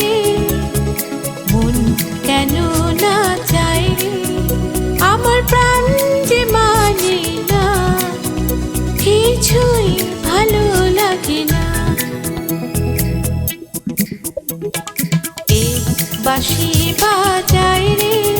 রে কেন না রে আমার প্রাণ মানে কিছুই ভালো লাগে না। বাসি বাজায় রে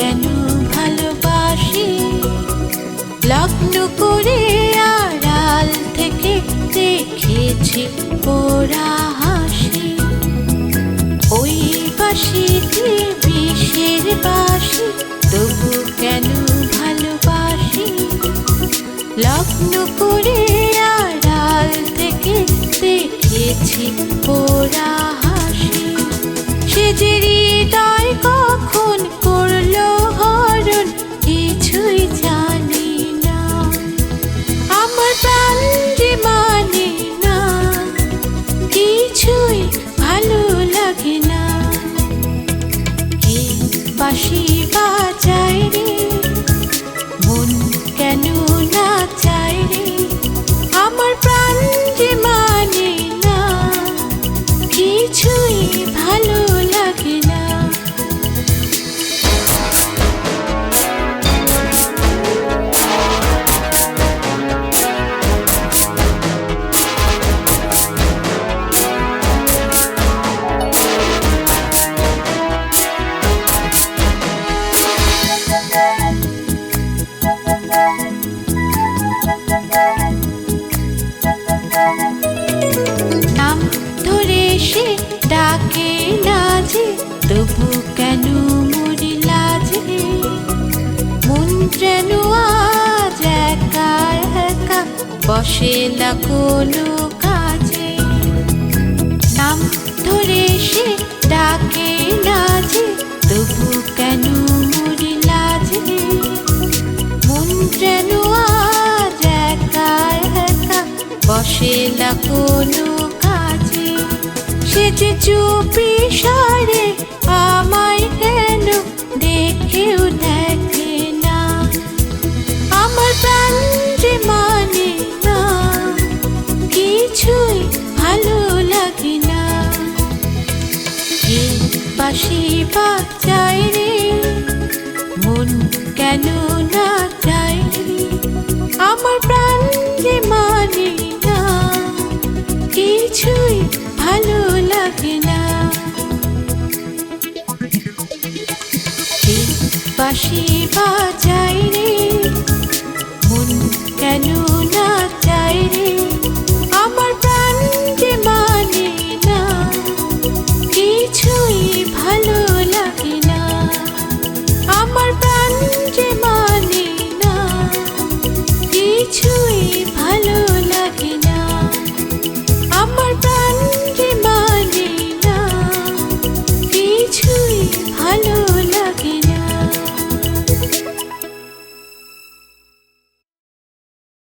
কেন ভালোবাসি? লগ্ন করে আড়াল থেকে দেখেছি পোড়া হাসি। ওই বাঁশিতে বিষের বাঁশি, তবু কেন ভালোবাসি? লগ্ন করে আড়াল থেকে দেখেছি পোড়া মানে না কিছুই ভালো লাগে না। কে বাঁশি বাজায় বসে না কোনো কাজে। নাম ধরে সে ডাকে না যে তবু কেন মরি লাজে? মন যেন আজ একা একা বসে না কোনো কাজে। সে যে চুপি সারে আমায় কেন দেখেও দেখে বাঁশি বাজায় রে মন কেন না চাই আমার প্রাণ যে মানে না, কিছুই ভালো লাগে না। পাশি বাজায়